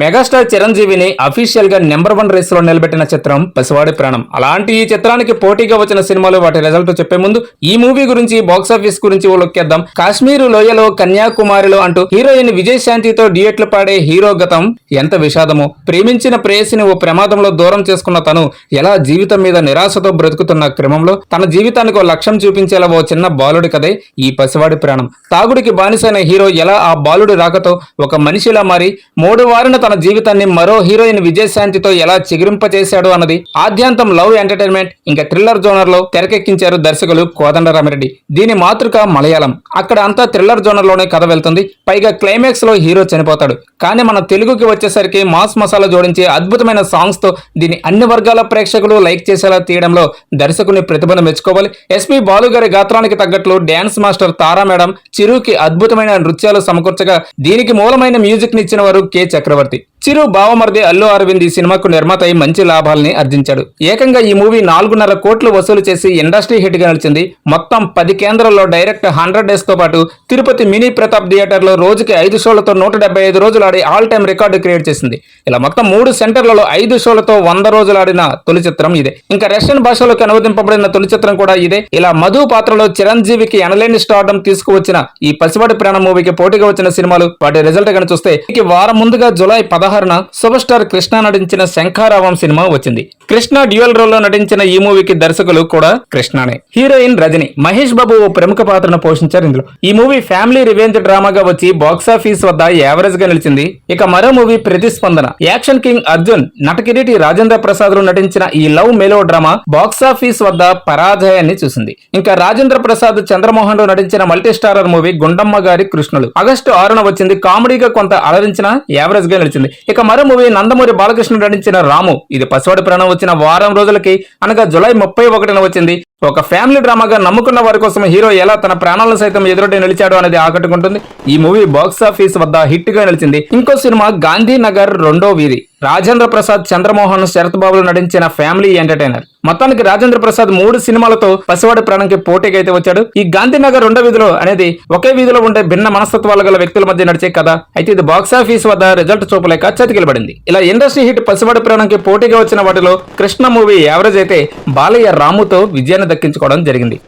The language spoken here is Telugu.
మెగాస్టార్ చిరంజీవిని అఫీషియల్గా నెంబర్ వన్ రేస్లో నిలబెట్టిన చిత్రం పసివాడి ప్రాణం. అలాంటి ఈ చిత్రానికి పోటీగా వచ్చిన సినిమాలు వాటి రిజల్ట్ చెప్పే ముందు ఈ మూవీ గురించి బాక్స్ ఆఫీస్ గురించి లొక్కేద్దాం కాశ్మీరు లోయలో కన్యాకుమారిలో అంటూ హీరోయిన్ విజయ్ శాంతితో పాడే హీరో గతం ఎంత విషాదమో. ప్రేమించిన ప్రేయసిని ఓ ప్రమాదంలో దూరం చేసుకున్న తను ఎలా జీవితం మీద నిరాశతో బ్రతుకుతున్న క్రమంలో తన జీవితానికి ఓ లక్ష్యం చూపించేలా ఓ చిన్న బాలుడి కదే ఈ పసివాడి ప్రాణం. తాగుడికి బానిసైన హీరో ఎలా ఆ బాలుడి రాకతో ఒక మనిషిలా మారి మూడు వారిన తన జీవితాన్ని మరో హీరోయిన్ విజయశాంతితో ఎలా చిగురింపచేశాడు అన్నది ఆద్యాంతం లవ్ ఎంటర్టైన్మెంట్ ఇంకా థ్రిల్లర్ జోనర్లో తెరకెక్కించారు దర్శకులు కోదండరామిరెడ్డి దీని మాతృక మలయాళం. అక్కడ అంతా థ్రిల్లర్ జోనర్లోనే కథ వెళ్తుంది. పైగా క్లైమాక్స్లో హీరో చనిపోతాడు. కానీ మన తెలుగుకి వచ్చేసరికి మాస్ మసాలా జోడించి అద్భుతమైన సాంగ్స్తో దీన్ని అన్ని వర్గాల ప్రేక్షకులు లైక్ చేసేలా తీయడంలో దర్శకుని ప్రతిభను మెచ్చుకోవాలి. ఎస్పీ బాలు గారి గాత్రానికి తగ్గట్లు డ్యాన్స్ మాస్టర్ తారా మేడం చిరుకి అద్భుతమైన నృత్యాలు సమకూర్చగా దీనికి మూలమైన మ్యూజిక్ నిచ్చిన వారు కె చక్రవర్తి. చిరు బావమరిది అల్లు అరవింద్ ఈ సినిమాకు నిర్మాత అయి మంచి లాభాల్ని ఆర్జించాడు ఏకంగా ఈ మూవీ నాలుగున్నర కోట్లు వసూలు చేసి ఇండస్ట్రీ హిట్గా నిలిచింది. మొత్తం పది కేంద్రాల్లో డైరెక్ట్ హండ్రెడ్ డేస్తో పాటు తిరుపతి మినీ ప్రతాప్ థియేటర్లో రోజుకి ఐదు షోలతో నూట డెబ్బై ఐదు రోజులు ఆడి ఆల్ టైమ్ రికార్డు క్రియేట్ చేసింది. ఇలా మొత్తం మూడు సెంటర్లలో ఐదు షోలతో వంద రోజులు ఆడిన తొలి చిత్రం ఇదే. ఇంకా రష్యన్ భాషలోకి అనువదింపబడిన తొలి చిత్రం కూడా ఇదే. ఇలా మధు పాత్రలో చిరంజీవికి ఎనలేని స్టార్డం తీసుకువచ్చిన ఈ పసివాడి ప్రాణ మూవీకి పోటీగా వచ్చిన సినిమాలు వాటి రిజల్ట్ కనుక చూస్తే వారం ముందుగా జులై పదహారున సూపర్ స్టార్ కృష్ణ నటించిన శంఖారావం సినిమా వచ్చింది. కృష్ణ డ్యూయల్ రోల్లో నటించిన ఈ మూవీకి దర్శకులు కూడా కృష్ణనే. హీరోయిన్ రజని మహేష్ బాబు ఓ ప్రముఖ పాత్రను పోషించారు ఇందులో. ఈ మూవీ ఫ్యామిలీ రివెంజ్ డ్రామాగా వచ్చి బాక్స్ ఆఫీస్ వద్ద యావరేజ్గా నిలిచింది. ఇక మరో మూవీ ప్రతిస్పందన. యాక్షన్ కింగ్ అర్జున్ నటకిరీటి రాజేంద్ర ప్రసాద్ నటించిన ఈ love melodrama box office వద్ద పరాజయాన్ని చూసింది. ఇంకా రాజేంద్ర ప్రసాద్ చంద్రమోహన్లో నటించిన మల్టీ స్టారర్ మూవీ గుండమ్మ గారి కృష్ణుడు ఆగస్టు ఆరున వచ్చింది. కామెడీగా కొంత అలరించిన యావరేజ్గా నిలిచింది ఇక మరో మూవీ నందమూరి బాలకృష్ణ నటించిన రాము. ఇది పసివాడి ప్రాణం వచ్చిన వారం రోజులకి అనగా జులై ముప్పై ఒకటిన వచ్చింది. ఒక ఫ్యామిలీ డ్రామాగా నమ్ముకున్న వారి కోసం హీరో ఎలా తన ప్రాణాలను సైతం ఎదురొడ్డి నిలిచాడు అనేది ఆకట్టుకుంటుంది. ఈ మూవీ బాక్స్ ఆఫీస్ వద్ద హిట్గా నిలిచింది. ఇంకో సినిమా గాంధీనగర్ రెండో వీధి. రాజేంద్ర ప్రసాద్ చంద్రమోహన్ శరత్ బాబులు నటించిన ఫ్యామిలీ ఎంటర్టైనర్ మొత్తానికి రాజేంద్ర ప్రసాద్ మూడు సినిమాలతో పసివాడి ప్రాణంకి పోటీగా అయితే వచ్చాడు. ఈ గాంధీనగర్ రెండో వీధిలో అనేది ఒకే వీధిలో ఉండే భిన్న మనస్తత్వాలు గల వ్యక్తుల మధ్య నడిచే కథ. అయితే ఇది బాక్స్ ఆఫీస్ వద్ద రిజల్ట్ చూపలేక చతికిలబడింది. ఇలా ఇండస్ట్రీ హిట్ పసివాడి ప్రాణంకి పోటీగా వచ్చిన వాటిలో కృష్ణ మూవీ యావరేజ్ అయితే బాలయ్య రాముతో విజయాన్ని దక్కించుకోవడం జరిగింది.